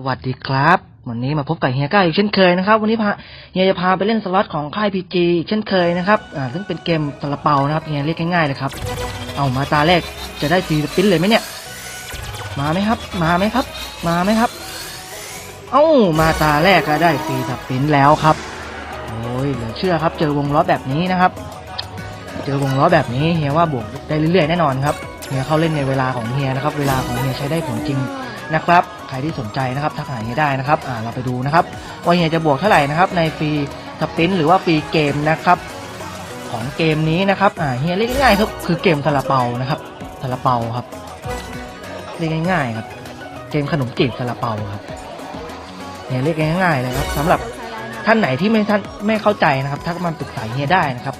สวัสดีครับ วันนี้มาพบกับเฮียก้าอีกเช่นเคยนะครับ วันนี้พาเฮียจะพาไปเล่นสล็อตของค่ายพีจีเช่นเคยนะครับอ่าซึ่งเป็นเกมซาลเปานะครับเฮียเรียกง่ายๆเลยครับ เอามาตาแรกจะได้ฟรีสปินเลยไหมเนี่ย มาไหมครับ มาไหมครับ มาไหมครับ เอ้ามาตาแรกก็ได้ฟรีสปินแล้วครับโอ้ยเหลือเชื่อครับ เจอวงล้อแบบนี้นะครับ เจอวงล้อแบบนี้เฮียว่าบวกได้เรื่อยๆแน่นอนครับเฮียเข้าเล่นในเวลาของเฮียนะครับ เวลาของเฮียใช้ได้ผลจริงนะครับ ใครที่สนใจนะครับทักหาเฮียได้นะครับอ่าเราไปดูนะครับว่าเฮียจะบวกเท่าไหร่นะครับในฟรีสปินหรือว่าฟรีเกมนะครับของเกมนี้นะครับอ่าเฮียเรียกง่ายๆครับคือเกมซาลาเปานะครับซาลาเปาครับเรียกง่ายๆครับ เกมขนมจีบซาลาเปาครับเฮียเรียกง่ายๆเลยครับสำหรับท่านไหนที่ไม่ท่านไม่เข้าใจนะครับทักมาปรึกษาเฮียได้นะครับ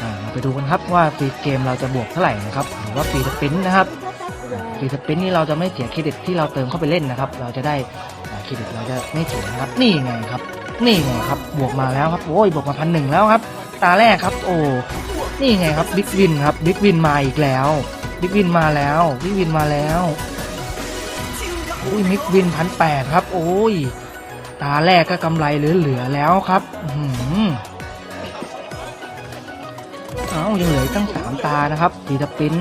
อ่าเราไปดูกันครับว่าฟรีเกมเราจะบวกเท่าไหร่นะครับหรือว่าฟรีสปินนะครับ ฟรีสปินนี่เราจะไม่เสียเครดิตที่เราเติมเข้าไปเล่นนะครับ เราจะได้เครดิตเราจะไม่เสียนะครับ นี่ไงครับ นี่ไงครับ บวกมาแล้วครับ โอ้ย บวกมาพันหนึ่งแล้วครับ ตาแรกครับ โอ้ นี่ไงครับ บิ๊กวินครับ บิ๊กวินมาอีกแล้ว บิ๊กวินมาแล้ว บิ๊กวินมาแล้วอุ้ยมิกวินพันแปดครับ โอ้ย ตาแรกก็กำไรเหลือๆแล้วครับ อื้อหือเอายังเหลือตั้งสามตานะครับฟีสปิน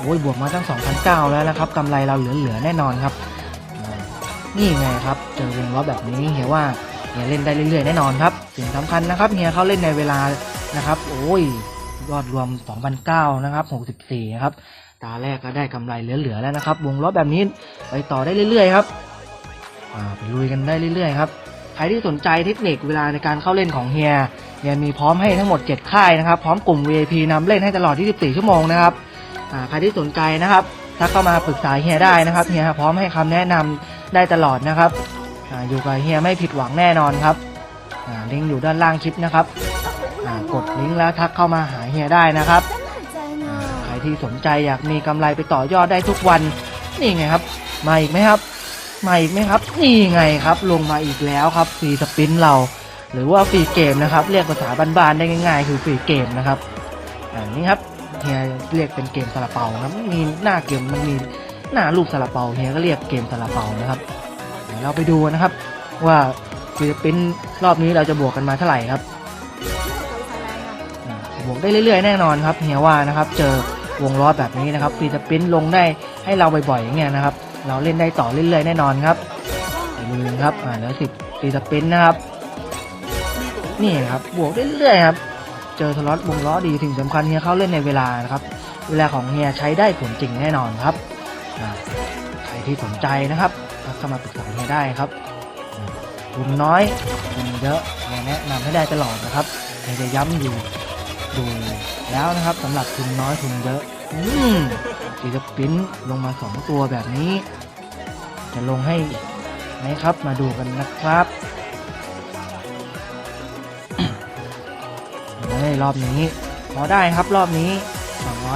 โอ้ยบวกมาตั้ง2,009แล้วนะครับกำไรเราเหลือๆแน่นอนครับ นี่ไงครับ เจอวงล้อแบบนี้เฮียว่าเฮียเล่นได้เรื่อยๆแน่นอนครับสิ่งสำคัญนะครับเฮียเขาเล่นในเวลานะครับ โอ้ยยอดรวม2,009นะครับ64ครับตาแรกก็ได้กำไรเหลือๆแล้วนะครับ วงล้อแบบนี้ไปต่อได้เรื่อยๆครับไปลุยกันได้เรื่อยๆครับใครที่สนใจเทคนิคเวลาในการเข้าเล่นของเฮียยังมีพร้อมให้ทั้งหมด 7 ค่ายนะครับ พร้อมกลุ่ม VIP นำเล่นให้ตลอด 24 ชั่วโมงนะครับ อ่าใครที่สนใจนะครับถ้าเข้ามาปรึกษาเฮียได้นะครับเฮียพร้อมให้คำแนะนำได้ตลอดนะครับอาอยู่กับเฮียไม่ผิดหวังแน่นอนครับอ่าลิงก์อยู่ด้านล่างคลิปนะครับอ่ากดลิงก์แล้วทักเข้ามาหาเฮียได้นะครับใครที่สนใจอยากมีกำไรไปต่อยอดได้ทุกวันนี่ไงครับ มาอีกไหมครับมาอีกไหมครับ นี่ไงครับ ลงมาอีกแล้วครับฟรีสปินเรา หรือว่าฟรีเกมนะครับ เรียกภาษาบ้านๆได้ง่ายๆ คือฟรีเกมนะครับอ่านี่ครับ เฮียเรียกเป็นเกมซาลาเปาครับมีหน้าเกมมันมีหน้ารูปซาลาเปาเฮียก็เรียกเกมซาลาเปานะครับเดี๋ยวเราไปดูนะครับ ว่าฟิลิปปินส์รอบนี้เราจะบวกกันมาเท่าไหร่ครับบวกได้เรื่อยๆแน่นอนครับเฮียว่านะครับ เจอวงล้อแบบนี้นะครับฟิลิปปินส์ลงได้ให้เราบ่อยๆอย่างเงี้ยนะครับ เราเล่นได้ต่อเรื่อยๆแน่นอนครับไปดูกันครับอ่าแล้วสิบฟิลิปปินส์นะครับ นี่ครับบวกเรื่อยๆครับ เจอสล็อตวงล้อดีสิ่งสำคัญเฮียเข้าเล่นในเวลานะครับ เวลาของเฮียใช้ได้ผลจริงแน่นอนครับใครที่สนใจนะครับเข้ามาปรึกษาเฮียได้ครับอ่าทุนน้อยทุนเยอะเฮียแนะนำให้ได้ตลอดนะครับเฮียจะย้ำอยู่ดูแล้วนะครับสำหรับทุนน้อยทุนเยอะอืมศิลปินลงมาสองตัวแบบนี้ จะลงให้ไหมครับมาดูกันนะครับ รอบนี้พอได้ครับรอบนี้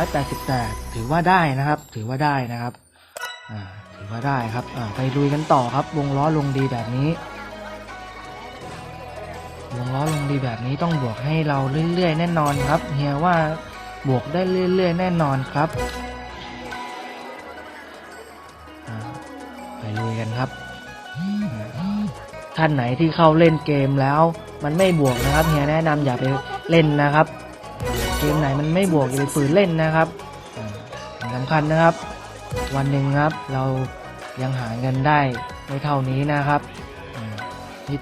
288 ถือว่าได้นะครับ ถือว่าได้นะครับถือว่าได้ครับไปลุยกันต่อครับ วงล้อลงดีแบบนี้ วงล้อลงดีแบบนี้ต้องบวกให้เราเรื่อยๆแน่นอนครับเฮียว่าบวกได้เรื่อยๆแน่นอนครับไปลุยกันครับท่านไหนที่เข้าเล่นเกมแล้ว มันไม่บวกนะครับเฮียแนะนำอย่าไป เล่นนะครับ เกมไหนมันไม่บวกอย่าไปฝืนเล่นนะครับอ่าสิ่งสำคัญนะครับ วันหนึ่งครับเรายังหาเงินได้ไม่เท่านี้นะครับคิด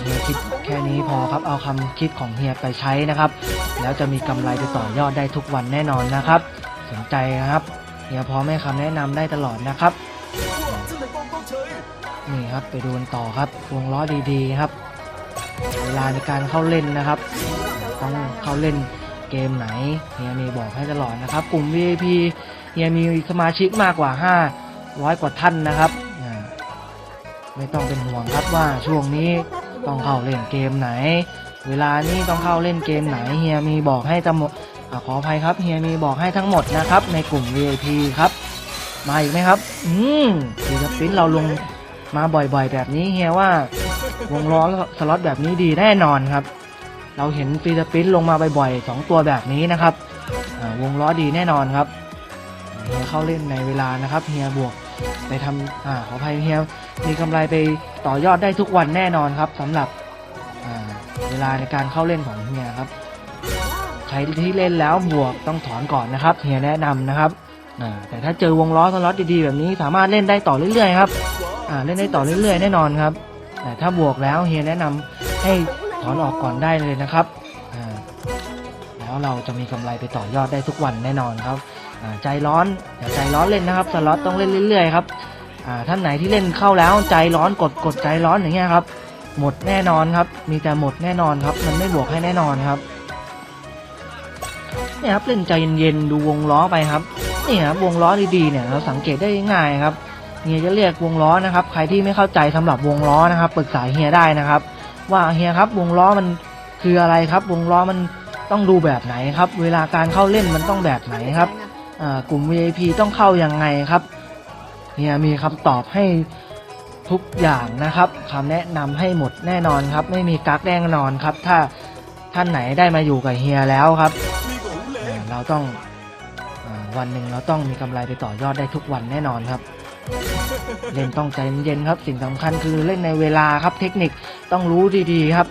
เฮียคิดแค่นี้พอครับเอาคำคิดของเฮียไปใช้นะครับ แล้วจะมีกำไรไปต่อยอดได้ทุกวันแน่นอนนะครับ สนใจนะครับเฮียพร้อมให้คำแนะนำได้ตลอดนะครับนี่ครับไปดูกันต่อครับวงล้อดีๆครับ เวลาในการเข้าเล่นนะครับ ต้องเข้าเล่นเกมไหนเฮียมีบอกให้ตลอดนะครับ กลุ่ม VIP เฮียมีสมาชิกมากกว่า 500 กว่าท่านนะครับ ไม่ต้องเป็นห่วงครับว่าช่วงนี้ต้องเข้าเล่นเกมไหน เวลานี้ต้องเข้าเล่นเกมไหนเฮียมีบอกให้ทั้งหมดขออภัยครับเฮียมีบอกให้ทั้งหมดนะครับ ในกลุ่ม VIP ครับ มาอีกไหมครับ อืมดีสปินเราลงมาบ่อยๆ แบบนี้เฮียว่า วงล้อสล็อตแบบนี้ดีแน่นอนครับ เราเห็นฟรีสปินลงมาบ่อยๆสองตัวแบบนี้นะครับวงล้อดีแน่นอนครับเฮียเข้าเล่นในเวลานะครับเฮียบวกไปทำอ่าขออภัยเฮียมีกำไรไปต่อยอดได้ทุกวันแน่นอนครับสำหรับเวลาในการเข้าเล่นของเฮียครับใครที่เล่นแล้วบวกต้องถอนก่อนนะครับเฮียแนะนำนะครับแต่ถ้าเจอวงล้อสล็อตดีๆแบบนี้สามารถเล่นได้ต่อเรื่อยๆครับเล่นได้ต่อเรื่อยๆ แน่นอนครับ แต่ถ้าบวกแล้วเฮียแนะนำให้ถอนออกก่อนได้เลยนะครับแล้วเราจะมีกำไรไปต่อยอดได้ทุกวันแน่นอนครับใจร้อนอย่าใจร้อนเล่นนะครับสล็อตต้องเล่นเรื่อยๆครับท่านไหนที่เล่นเข้าแล้วใจร้อนกดกดใจร้อนอย่างเงี้ยครับหมดแน่นอนครับ มีแต่หมดแน่นอนครับ มันไม่บวกให้แน่นอนครับเนี่ยครับเล่นใจเย็นๆดูวงล้อไปครับนี่ครับวงล้อดีๆเนี่ยเราสังเกตได้ง่ายครับ เฮียจะเรียกวงล้อนะครับ ใครที่ไม่เข้าใจสำหรับวงล้อนะครับปรึกษาเฮียได้นะครับ ว่าเฮียครับวงล้อมันคืออะไรครับ วงล้อมันต้องดูแบบไหนครับ เวลาการเข้าเล่นมันต้องแบบไหนครับกลุ่ม VIP ต้องเข้ายังไงครับเฮียมีคำตอบให้ทุกอย่างนะครับคำแนะนำให้หมดแน่นอนครับ ไม่มีกักแน่นอนครับ ถ้าท่านไหนได้มาอยู่กับเฮียแล้วครับ เราต้องอวันหนึ่งเราต้องมีกำไรไปต่อยอดได้ทุกวันแน่นอนครับ เล่นต้องใจเย็นครับ สิ่งสำคัญคือเล่นในเวลาครับ เทคนิคต้องรู้ดีๆครับ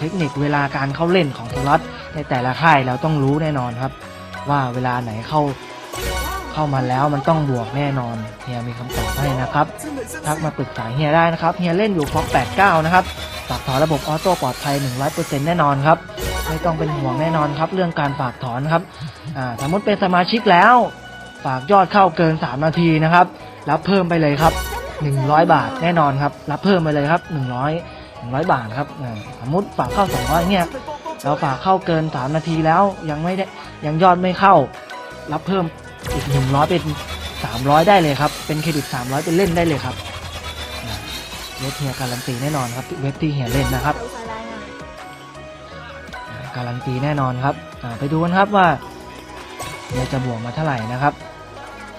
เทคนิคเวลาการเข้าเล่นของสล็อตในแต่ละค่ายเราต้องรู้แน่นอนครับ ว่าเวลาไหนเข้าเข้ามาแล้วมันต้องบวกแน่นอนเฮียมีคำตอบให้นะครับทักมาปรึกษาเฮียได้นะครับเฮียเล่นอยู่ฟอก89 นะครับฝากถอนระบบออโต้ปลอดภัย 100%แน่นอนครับไม่ต้องเป็นห่วงแน่นอนครับ เรื่องการฝากถอนครับอ่าสมมติเป็นสมาชิกแล้ว ฝากยอดเข้าเกิน 3 นาทีนะครับ รับเพิ่มไปเลยครับ 100 บาทแน่นอนครับ รับเพิ่มไปเลยครับ 100 100 บาทครับสมมติฝากเข้า 200เนี่ยเราฝากเข้าเกิน 3 นาทีแล้วยังไม่ได้ยังยอดไม่เข้า รับเพิ่มอีก 100 เป็น 300 ได้เลยครับ เป็นเครดิต 300 เป็นเล่นได้เลยครับเว็บเฮียการันตีแน่นอนครับเว็บที่เฮียเล่นนะครับ การันตีแน่นอนครับไปดูกันครับว่าเฮียจะบวกมาเท่าไหร่นะครับ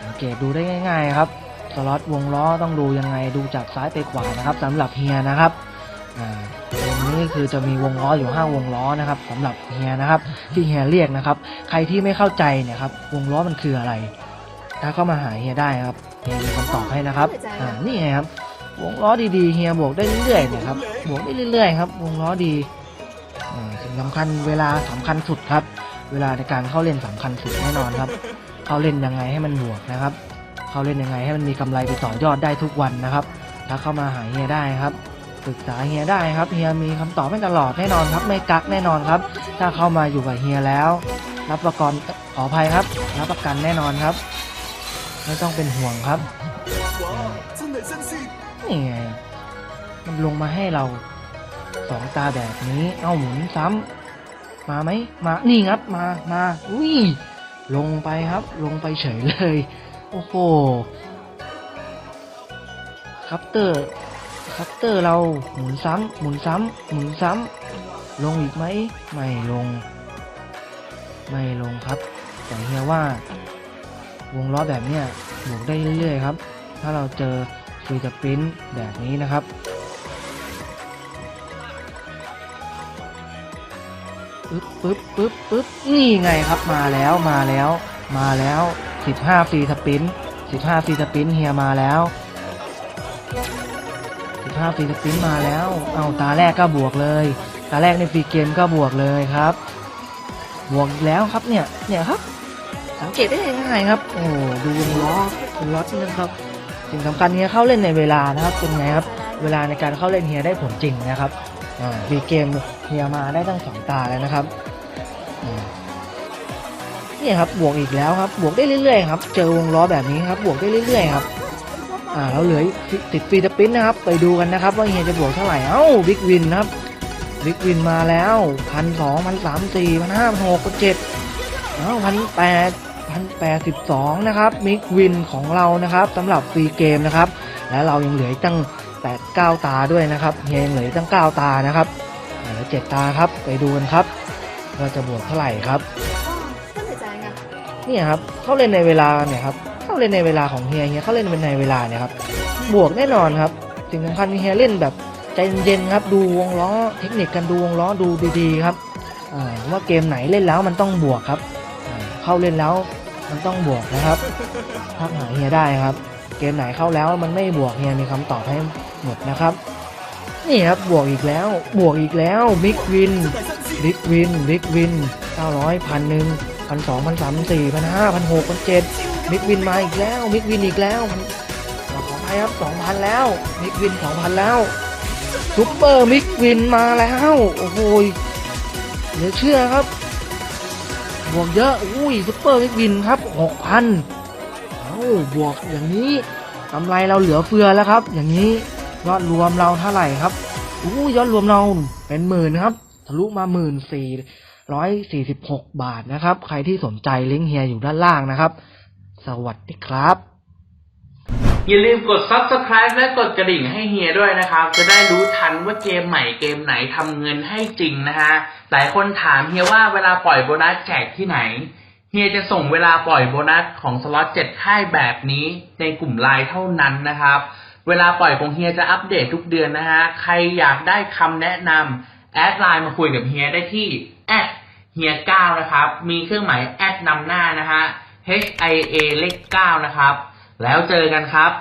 สังเกตดูได้ง่าย ๆ ครับ สล็อตวงล้อต้องดูยังไงดูจากซ้ายไปขวานะครับสำหรับเฮียนะครับอ่าตรงนี้คือจะมีวงล้ออยู่ห้าวงล้อนะครับสำหรับเฮียนะครับ ที่เฮียเรียกนะครับ ใครที่ไม่เข้าใจเนี่ยครับวงล้อมันคืออะไร ถ้าเข้ามาหาเฮียได้ครับเฮียมีคำตอบให้นะครับอ่านี่ไงครับ วงล้อดีๆเฮียบวกได้เรื่อยๆเนี่ยครับบวกได้เรื่อยๆครับ วงล้อดีอ่าสิ่งสำคัญเวลาสำคัญสุดครับ เวลาในการเข้าเล่นสำคัญสุดแน่นอนครับ เข้าเล่นยังไงให้มันบวกนะครับ เข้าเล่นยังไง ให้มันมีกำไรไปต่อยอดได้ทุกวันนะครับถ้าเข้ามาหาเฮียได้ครับปรึกษาเฮียได้ครับเฮียมีคำตอบให้ตลอดแน่นอนครับไม่กักแน่นอนครับ ถ้าเข้ามาอยู่กับเฮียแล้ว รับประกันขออภัยครับ รับประกันแน่นอนครับ ไม่ต้องเป็นห่วงครับนี่ไงมันลงมาให้เราสองตาแบบนี้ เอาหมุนซ้ำมาไหมมานี่ครับมามาอุ้ยลงไปครับ ลงไปเฉยเลย โอ้โหคัปเตอร์คัปเตอร์เราหมุนซ้ำหมุนซ้ำหมุนซ้ำลงอีกไหมไม่ลง ไม่ลงครับ แต่เฮียว่าวงล้อแบบเนี้ยบวกได้เรื่อยๆครับ ถ้าเราเจอฟรีสปรินแบบนี้นะครับปึ๊บปึ๊บปึ๊บปึ๊บนี่ไงครับมาแล้วมาแล้ว มาแล้ว สิบห้าฟรีสปินสิบห้าฟรีสปินเฮียมาแล้วสิบห้าฟรีสปินมาแล้ว เอาตาแรกก็บวกเลย ตาแรกในฟรีเกมก็บวกเลยครับ บวกแล้วครับเนี่ย เนี่ยครับ สังเกตได้ง่ายๆครับ โอ้ดูล้อล้อนี่นะครับสิ่งสำคัญเฮียเข้าเล่นในเวลานะครับเป็นไงครับ เวลาในการเข้าเล่นเฮียได้ผลจริงนะครับอ่าวีเกมเฮียมาได้ตั้งสองตาแล้วนะครับ เนี่ยครับบวกอีกแล้วครับบวกได้เรื่อยๆครับเจอวงล้อแบบนี้ครับบวกได้เรื่อยๆครับอ่าเราเหลือติดฟรีสปินนะครับ ไปดูกันนะครับ ว่าเฮียจะบวกเท่าไหร่เอ้าบิ๊กวินครับบิ๊กวินมาแล้วพันสองพันสามสี่พันห้าพันหกพันเจ็ดเอ้าพันแปดพันแปดสิบสองนะครับบิ๊กวินของเรานะครับสำหรับฟรีเกมนะครับ แล้วเรายังเหลือตั้งแปดเก้าตาด้วยนะครับเฮียยังเหลือตั้งเก้าตานะครับอ่าเหลือเจ็ดตาครับไปดูกันครับว่าจะบวกเท่าไหร่ครับ เนี่ยครับเขาเล่นในเวลาเนี่ยครับเขาเล่นในเวลาของเฮียเฮียเขาเล่นเป็นในเวลาเนี่ยครับบวกแน่นอนครับสิ่งสำคัญเฮียเล่นแบบใจเย็นครับดูวงล้อเทคนิคกันดูวงล้อดูดีๆครับว่าเกมไหนเล่นแล้วมันต้องบวกครับเข้าเล่นแล้วมันต้องบวกนะครับทักหาเฮียได้ครับ เกมไหนเข้าแล้วมันไม่บวกเฮียมีคำตอบให้หมดนะครับนี่ครับบวกอีกแล้วบวกอีกแล้วบิ๊กวินบิ๊กวินบิ๊กวินเก้าร้อยพันหนึ่ง พันสองพันสามพันสี่พันห้าพันหกพันเจ็ดบิ๊กวินมาอีกแล้วบิ๊กวินอีกแล้วขออภัยครับสองพันแล้วบิ๊กวินสองพันแล้วซุปเปอร์บิ๊กวินมาแล้ว โอ้โหเหลือเชื่อครับบวกเยอะ อุ้ยซุปเปอร์บิ๊กวินครับหกพันเอ้าบวกอย่างนี้กำไรเราเหลือเฟือแล้วครับ อย่างนี้ยอดรวมเราเท่าไหร่ครับอู้ยอดรวมเราเป็นหมื่นครับ ทะลุมาหมื่นสี่ ร้อยสี่สิบหกบาทนะครับ ใครที่สนใจลิงก์เฮียอยู่ด้านล่างนะครับ สวัสดีครับ อย่าลืมกด subscribe และกดกระดิ่งให้เฮียด้วยนะครับ จะได้รู้ทันว่าเกมใหม่เกมไหนทำเงินให้จริงนะฮะ หลายคนถามเฮียว่าเวลาปล่อยโบนัสแจกที่ไหน เฮียจะส่งเวลาปล่อยโบนัสของสล็อตเจ็ดค่ายแบบนี้ในกลุ่มไลน์เท่านั้นนะครับเวลาปล่อยของเฮียจะอัปเดตทุกเดือนนะฮะ ใครอยากได้คำแนะนำแอดไลน์มาคุยกับเฮียได้ที่แอด เฮียเก้านะครับ มีเครื่องหมายแอดนำหน้านะฮะ H I A เลขเก้านะครับ แล้วเจอกันครับ